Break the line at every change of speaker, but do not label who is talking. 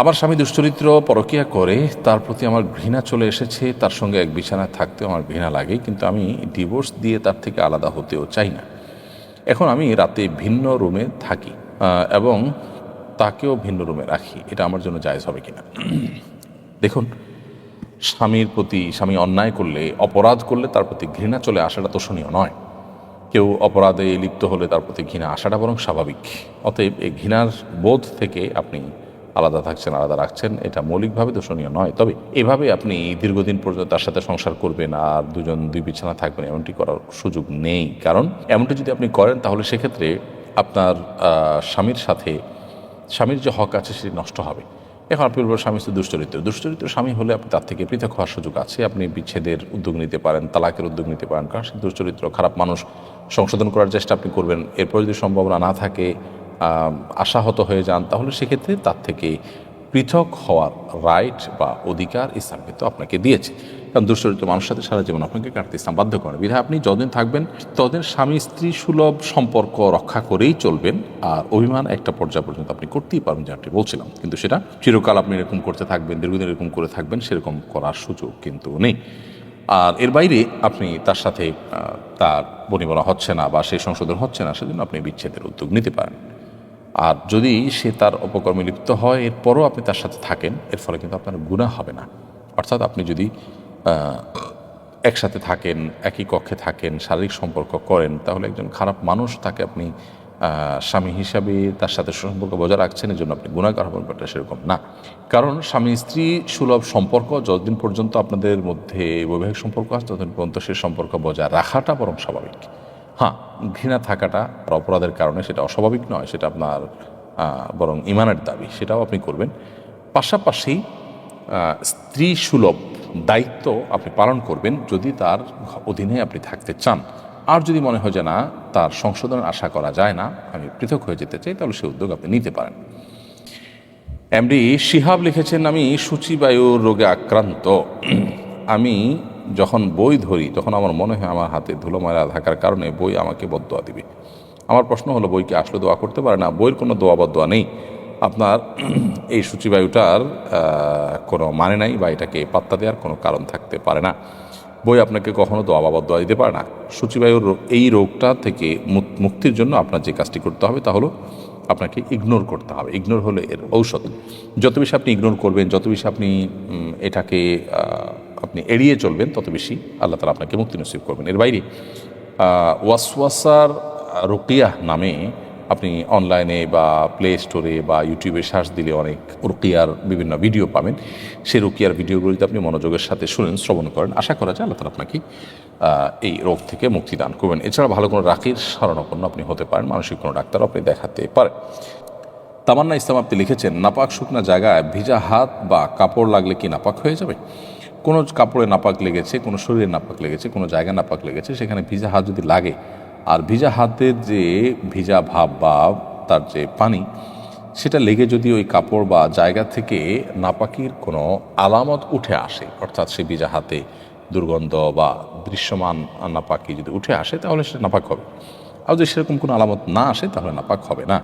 আমার স্বামী দুশ্চরিত্র পরকিয়া করে, তার প্রতি আমার ঘৃণা চলে এসেছে, তার সঙ্গে এক বিছানায় থাকতেও আমার ঘৃণা লাগে, কিন্তু আমি ডিভোর্স দিয়ে তার থেকে আলাদা হতেও চাই না। এখন আমি রাতে ভিন্ন রুমে থাকি এবং তাকেও ভিন্ন রুমে রাখি, এটা আমার জন্য জায়জ হবে কিনা? দেখুন, স্বামীর প্রতি, স্বামী অন্যায় করলে, অপরাধ করলে তার প্রতি ঘৃণা চলে আসাটা তোষণীয় নয়। কেউ অপরাধে লিপ্ত হলে তার প্রতি ঘৃণা আসাটা বরং স্বাভাবিক। অতএব এই ঘৃণার বোধ থেকে আপনি আলাদা থাকছেন, আলাদা রাখছেন, এটা মৌলিকভাবে দোষণীয় নয়। তবে এভাবে আপনি দীর্ঘদিন পর্যন্ত তার সাথে সংসার করবেন আর দুজন দুই বিছানা থাকবেন, এমনটি করার সুযোগ নেই। কারণ এমনটি যদি আপনি করেন, তাহলে সেক্ষেত্রে আপনার স্বামীর সাথে, স্বামীর যে হক আছে সেটি নষ্ট হবে। এখন আপনি বলবেন, স্বামী হচ্ছে দুশ্চরিত্র। দুশ্চরিত্র স্বামী হলে আপনি তার থেকে পৃথক হওয়ার সুযোগ আছে। আপনি বিচ্ছেদের উদ্যোগ নিতে পারেন, তালাকের উদ্যোগ নিতে পারেন। কারণ সে দুশ্চরিত্র, খারাপ মানুষ। সংশোধন করার চেষ্টা আপনি করবেন। এরপর যদি সম্ভাবনা না থাকে আশাহত হয়ে যান, তাহলে সেক্ষেত্রে তার থেকে পৃথক হওয়ার রাইট বা অধিকার ইসলাম কিন্তু আপনাকে দিয়েছে। কারণ দুশ্চরিত্র মানুষের সাথে সারা জীবন আপনাকে কাটতে ইসলাম বাধ্য করে। বিধায় আপনি যতদিন থাকবেন, ততদিন স্বামী স্ত্রী সুলভ সম্পর্ক রক্ষা করেই চলবেন আর অভিমান একটা পর্যায় পর্যন্ত আপনি করতেই পারবেন যেমনটি বলছিলাম। কিন্তু সেটা চিরকাল আপনি এরকম করতে থাকবেন, দীর্ঘদিন এরকম করে থাকবেন, সেরকম করার সুযোগ কিন্তু নেই। আর এর বাইরে আপনি তার সাথে তার বনিবনা হচ্ছে না বা সেই সংশোধন হচ্ছে না, সেজন্য আপনি বিচ্ছেদের উদ্যোগ নিতে পারেন। আর যদি সে তার অপকর্মে লিপ্ত হয়, এরপরও আপনি তার সাথে থাকেন, এর ফলে কিন্তু আপনার গুণা হবে না। অর্থাৎ আপনি যদি একসাথে থাকেন, একই কক্ষে থাকেন, শারীরিক সম্পর্ক করেন, তাহলে একজন খারাপ মানুষ তাকে আপনি স্বামী হিসাবে তার সাথে সম্পর্ক বজায় রাখছেন এর জন্য আপনি গুণাগার হবেন, ব্যাপারটা সেরকম না। কারণ স্বামী স্ত্রী সুলভ সম্পর্ক যতদিন পর্যন্ত আপনাদের মধ্যে বৈবাহিক সম্পর্ক আছে, ততদিন পর্যন্ত সে সম্পর্ক বজায় রাখাটা বরং স্বাভাবিক। হ্যাঁ ঘৃণা থাকাটা অপরাধের কারণে সেটা অস্বাভাবিক নয়, সেটা আপনার বরং ইমানের দাবি, সেটাও আপনি করবেন। পাশাপাশি স্ত্রী সুলভ দায়িত্ব আপনি পালন করবেন যদি তার অধীনে আপনি থাকতে চান। আর যদি মনে হয় যে না, তার সংশোধনের আশা করা যায় না, আমি পৃথক হয়ে যেতে চাই, তাহলে সে উদ্যোগ আপনি নিতে পারেন। এমডি শিহাব লিখেছেন, আমি সূচিবায়ুর রোগে আক্রান্ত। আমি যখন বই ধরি, তখন আমার মনে হয় আমার হাতে ধুলো ময়লা থাকার কারণে বই আমাকে বদোয়া দিবে। আমার প্রশ্ন হলো বই কি আসলে দোয়া করতে পারে না? বইয়ের কোনো দোয়া বদোয়া নেই। আপনার এই সূচিবায়ুটার কোনো মানে নাই বা এটাকে পাত্তা দেওয়ার কোনো কারণ থাকতে পারে না। বই আপনাকে কখনো দোয়া বাবা দোয়া দিতে পারে না। সূচিবায়ুর এই রোগটা থেকে মুক- মুক্তির জন্য আপনার যে কাজটি করতে হবে তা হলো আপনাকে ইগনোর করতে হবে। ইগনোর হলে এর ঔষধ। যত বেশি আপনি ইগনোর করবেন, যত বেশি আপনি এটাকে আপনি এড়িয়ে চলবেন, তত বেশি আল্লাহ তালা আপনাকে মুক্তি নসিব করবেন। এর বাইরে ওয়াসওয়াসার রুকিয়া নামে আপনি অনলাইনে বা প্লে স্টোরে বা ইউটিউবে সার্চ দিলে অনেক রুকিয়ার বিভিন্ন ভিডিও পাবেন। সেই রুকিয়ার ভিডিওগুলিতে আপনি মনোযোগের সাথে শুনেন, শ্রবণ করেন। আশা করা যায় আল্লাহ তালা আপনাকে এই রোগ থেকে মুক্তি দান করবেন। এছাড়া ভালো কোনো রাখির শরণাপন্ন আপনি হতে পারেন, মানসিক কোনো ডাক্তার আপনি দেখাতে পারেন। তামান্না ইসলাম আপনি লিখেছেন, নাপাক শুকনা জায়গায় ভিজা হাত বা কাপড় লাগলে কি নাপাক হয়ে যাবে? কোনো কাপড়ে নাপাক লেগেছে, কোনো শরীরে নাপাক লেগেছে, কোনো জায়গায় নাপাক লেগেছে, সেখানে ভিজা হাত যদি লাগে। আর ভিজা হাতের যে ভিজা ভাব বা তার যে পানি, সেটা লেগে যদি ওই কাপড় বা জায়গা থেকে নাপাকির কোনো আলামত উঠে আসে, অর্থাৎ সে ভিজা হাতে দুর্গন্ধ বা দৃশ্যমান নাপাকি যদি উঠে আসে, তাহলে সেটা নাপাক হবে। আর যদি সেরকম কোনো আলামত না আসে, তাহলে নাপাক হবে না।